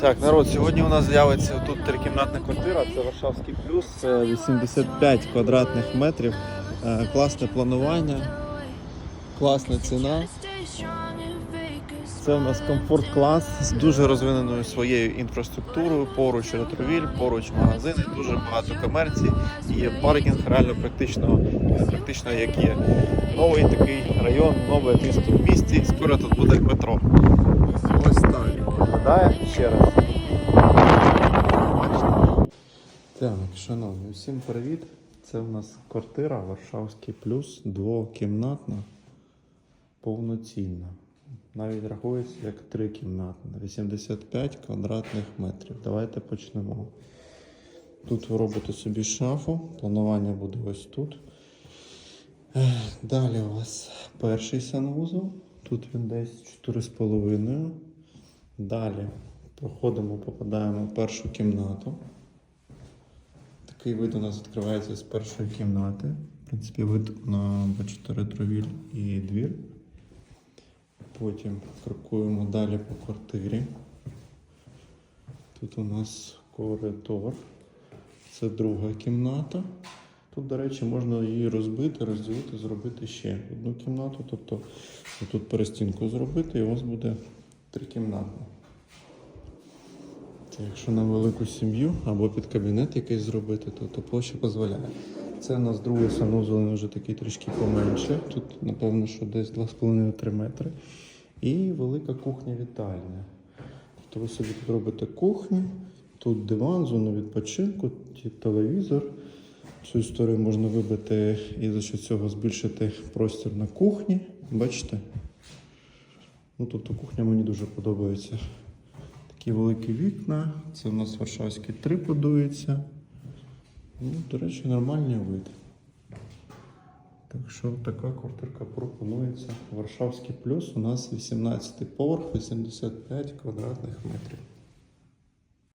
Так, народ, сьогодні у нас з'явиться тут трикімнатна квартира, це Варшавський плюс, це 85 квадратних метрів. Е, Класне планування, класна ціна. Це у нас комфорт клас з дуже розвиненою своєю інфраструктурою. Поруч ретровіль, поруч магазини, дуже багато комерції. І є паркінг реально практично, практично як є. Новий такий район, нове місто в місті. Скоро тут буде метро. Ось так виглядає ще раз. Так, шановні, всім привіт. Це у нас квартира Варшавський плюс, двокімнатна, повноцінна. Навіть рахується як трикімнатна, 85 квадратних метрів. Давайте почнемо. Тут ви робите собі шафу, планування буде ось тут. Далі у вас перший санвузол. Тут він десь 4,5. Далі проходимо, попадаємо в першу кімнату. Такий вид у нас відкривається з першої кімнати. В принципі, вид на бачите, ретровіль і двір. Потім крокуємо далі по квартирі. Тут у нас коридор. Це друга кімната. Тут, до речі, можна її розбити, розділити, зробити ще одну кімнату. Тобто тут перестінку зробити, і у вас буде трикімнатна. Якщо на велику сім'ю або під кабінет якийсь зробити, то, то площа дозволяє. Це у нас другий санузел, він вже такий трішки поменше. Тут, напевно, що десь 2,5-3 метри. І велика кухня-вітальня. Тобто ви собі тут робите кухню, тут диван, зону відпочинку, телевізор. Цю історію можна вибити і за що цього збільшити простір на кухні. Бачите? Ну, тобто кухня мені дуже подобається. Такі великі вікна. Це у нас Варшавський 3 подується. Ну, до речі, нормальний вид. Так що така квартирка пропонується. Варшавський плюс у нас 18 поверх, 85 квадратних метрів.